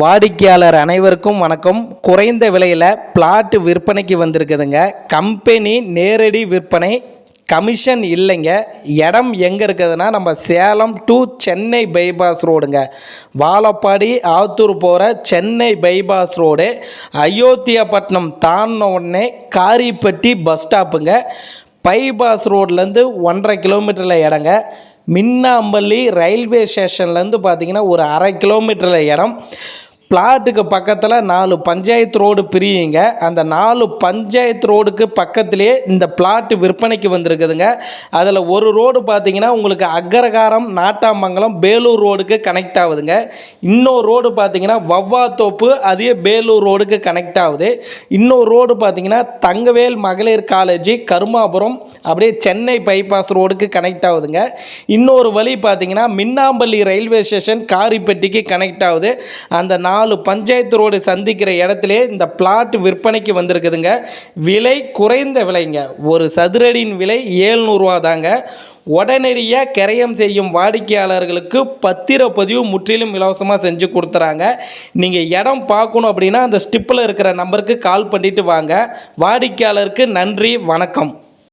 வாடிக்கையாளர் அனைவருக்கும் வணக்கம். குறைந்த விலையில் பிளாட்டு விற்பனைக்கு வந்திருக்குதுங்க. கம்பெனி நேரடி விற்பனை. கமிஷன் இல்லைங்க. இடம் எங்கே இருக்குதுன்னா நம்ம சேலம் டு சென்னை பைபாஸ் ரோடுங்க வாழப்பாடி ஆத்தூர் போகிற சென்னை பைபாஸ் ரோடு அயோத்தியாப்பட்டினம் தாண்டின உடனே காரிப்பட்டி பஸ் ஸ்டாப்புங்க பைபாஸ் ரோட்லேருந்து ஒன்றரை கிலோமீட்டரில் இடங்க. மின்னாம்பள்ளி ரயில்வே ஸ்டேஷன்லேருந்து பார்த்தீங்கன்னா ஒரு அரை கிலோமீட்டரில் இடம். பிளாட்டுக்கு பக்கத்தில் நாலு பஞ்சாயத்து ரோடு பிரியுங்க. அந்த நாலு பஞ்சாயத்து ரோடுக்கு பக்கத்துலேயே இந்த பிளாட்டு விற்பனைக்கு வந்திருக்குதுங்க. அதில் ஒரு ரோடு பார்த்தீங்கன்னா உங்களுக்கு அக்ரகாரம் நாட்டாமங்கலம் பேலூர் ரோடுக்கு கனெக்ட் ஆகுதுங்க. இன்னொரு ரோடு பார்த்தீங்கன்னா வவ்வாத்தோப்பு அதே பேலூர் ரோடுக்கு கனெக்ட் ஆகுது. இன்னொரு ரோடு பார்த்தீங்கன்னா தங்கவேல் மகளிர் காலேஜ் கருமாபுரம் அப்படியே சென்னை பைபாஸ் ரோடுக்கு கனெக்ட் ஆகுதுங்க. இன்னொரு வழி பார்த்தீங்கன்னா மின்னாம்பள்ளி ரயில்வே ஸ்டேஷன் காரிப்பட்டிக்கு கனெக்ட் ஆகுது. அந்த நாலு பஞ்சாயத்து ரோடு சந்திக்கிற இடத்துல இந்த பிளாட் விற்பனைக்கு வந்திருக்குதுங்க. விலை குறைந்த விலைங்க. ஒரு சதுரடியின் விலை ஏழ்நூறுவா தாங்க. உடனடியாக கிரயம் செய்யும் வாடிக்கையாளர்களுக்கு பத்திரப்பதிவு முற்றிலும் இலவசமாக செஞ்சு கொடுத்துறாங்க. நீங்கள் இடம் பார்க்கணும் அப்படின்னா அந்த ஸ்டிப்பில் இருக்கிற நம்பருக்கு கால் பண்ணிட்டு வாங்க. வாடிக்கையாளருக்கு நன்றி வணக்கம்.